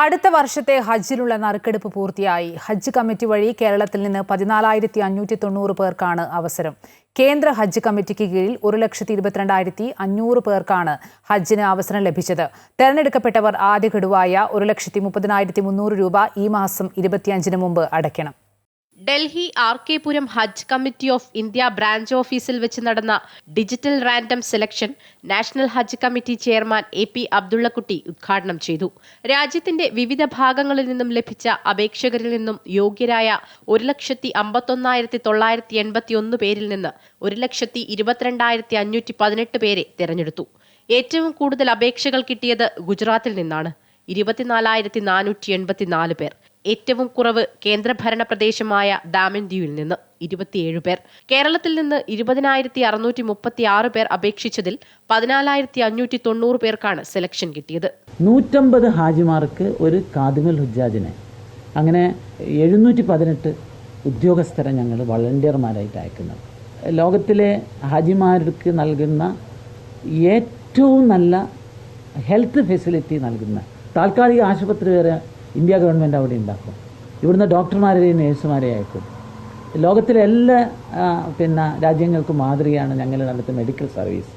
അടുത്ത വർഷത്തെ ഹജ്ജിനുള്ള നറുക്കെടുപ്പ് പൂർത്തിയായി. ഹജ്ജ് കമ്മിറ്റി വഴി കേരളത്തിൽ നിന്ന് പതിനാലായിരത്തി അഞ്ഞൂറ്റി തൊണ്ണൂറ് പേർക്കാണ് അവസരം. കേന്ദ്ര ഹജ്ജ് കമ്മിറ്റിക്ക് കീഴിൽ ഒരു ലക്ഷത്തി ഇരുപത്തിരണ്ടായിരത്തി അഞ്ഞൂറ് പേർക്കാണ് ഹജ്ജിന് അവസരം ലഭിച്ചത്. തെരഞ്ഞെടുക്കപ്പെട്ടവർ ആദ്യ ഗഡുവായ ഒരു ലക്ഷത്തി മുപ്പതിനായിരത്തി മുന്നൂറ് രൂപ ഈ മാസം ഇരുപത്തിയഞ്ചിന് മുമ്പ് അടയ്ക്കണം. Delhi R K Puram Hajj Committee of India branch ഓഫീസിൽ വെച്ച് നടന്ന digital random selection national Hajj committee chairman A P Abdullakutty ഉദ്ഘാടനം ചെയ്തു. രാജ്യത്തിന്റെ വിവിധ ഭാഗങ്ങളിൽ നിന്നും ലഭിച്ച അപേക്ഷകരിൽ നിന്നും യോഗ്യരായ ഒരു ലക്ഷത്തി അമ്പത്തൊന്നായിരത്തി തൊള്ളായിരത്തി എൺപത്തി ഒന്ന് പേരിൽ നിന്ന് ഒരു ലക്ഷത്തി ഇരുപത്തിരണ്ടായിരത്തി അഞ്ഞൂറ്റി പതിനെട്ട് പേരെ തെരഞ്ഞെടുത്തു. ഏറ്റവും കൂടുതൽ അപേക്ഷകൾ കിട്ടിയത് ഗുജറാത്തിൽ നിന്നാണ്. ഇരുപത്തിനാലായിരത്തി നാനൂറ്റി എൺപത്തിനാല് പേർ. ഏറ്റവും കുറവ് കേന്ദ്രഭരണ പ്രദേശമായ ദാമൻ ദ്വീപിൽ നിന്ന് ഇരുപത്തിയേഴ് പേർ. കേരളത്തിൽ നിന്ന് ഇരുപതിനായിരത്തി അറുന്നൂറ്റി മുപ്പത്തി ആറ് പേർ അപേക്ഷിച്ചതിൽ പതിനാലായിരത്തി അഞ്ഞൂറ്റി തൊണ്ണൂറ് പേർക്കാണ് സെലക്ഷൻ കിട്ടിയത്. നൂറ്റമ്പത് ഹാജിമാർക്ക് ഒരു കാദിമൽ ഹുജാജിനെ അങ്ങനെ എഴുന്നൂറ്റി പതിനെട്ട് ഉദ്യോഗസ്ഥരെ ഞങ്ങൾ വളണ്ടിയർമാരായിട്ട് അയക്കുന്നത്. ലോകത്തിലെ ഹാജിമാർക്ക് നൽകുന്ന ഏറ്റവും നല്ല ഹെൽത്ത് ഫെസിലിറ്റി നൽകുന്ന താൽക്കാലിക ആശുപത്രി വരെ ഇന്ത്യ ഗവൺമെന്റ് അവിടെ ഉണ്ടാക്കും. ഇവിടുന്ന് ഡോക്ടർമാരെയും നേഴ്സുമാരെയും അയക്കും. ലോകത്തിലെ എല്ലാ പിന്നെ രാജ്യങ്ങൾക്കും മാതൃകയാണ് ഞങ്ങൾ നടത്തുന്ന മെഡിക്കൽ സർവീസ്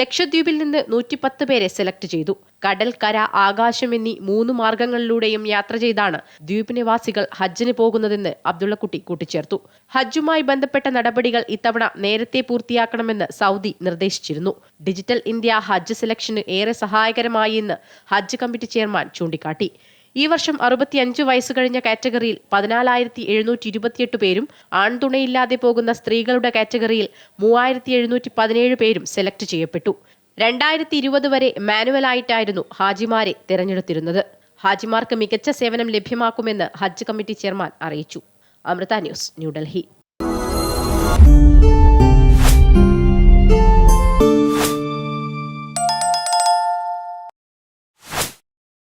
ലക്ഷദ്വീപിൽ നിന്ന് നൂറ്റിപ്പത്ത് പേരെ സെലക്ട് ചെയ്തു. കടൽ കര ആകാശം എന്നീ മൂന്ന് മാർഗങ്ങളിലൂടെയും യാത്ര ചെയ്താണ് ദ്വീപ് നിവാസികൾ ഹജ്ജിന് പോകുന്നതെന്ന് അബ്ദുള്ളക്കുട്ടി കൂട്ടിച്ചേർത്തു. ഹജ്ജുമായി ബന്ധപ്പെട്ട നടപടികൾ ഇത്തവണ നേരത്തെ പൂർത്തിയാക്കണമെന്ന് സൗദി നിർദ്ദേശിച്ചിരുന്നു. ഡിജിറ്റൽ ഇന്ത്യ ഹജ്ജ് സെലക്ഷന് ഏറെ സഹായകരമായി എന്ന് ഹജ്ജ് കമ്മിറ്റി ചെയർമാൻ ചൂണ്ടിക്കാട്ടി. ഈ വർഷം അറുപത്തിയഞ്ച് വയസ്സ് കഴിഞ്ഞ കാറ്റഗറിയിൽ പതിനാലായിരത്തി എഴുന്നൂറ്റി ഇരുപത്തിയെട്ട് പേരും ആൺതുണയില്ലാതെ പോകുന്ന സ്ത്രീകളുടെ കാറ്റഗറിയിൽ മൂവായിരത്തി എഴുന്നൂറ്റി പതിനേഴ് പേരും സെലക്ട് ചെയ്യപ്പെട്ടു. രണ്ടായിരത്തി ഇരുപത് വരെ മാനുവലായിട്ടായിരുന്നു ഹാജിമാരെ തിരഞ്ഞെടുത്തിരുന്നത്. ഹാജിമാർക്ക് മികച്ച സേവനം ലഭ്യമാക്കുമെന്ന് ഹജ്ജ് കമ്മിറ്റി ചെയർമാൻ അറിയിച്ചു. അമൃത ന്യൂസ് ന്യൂഡൽഹി.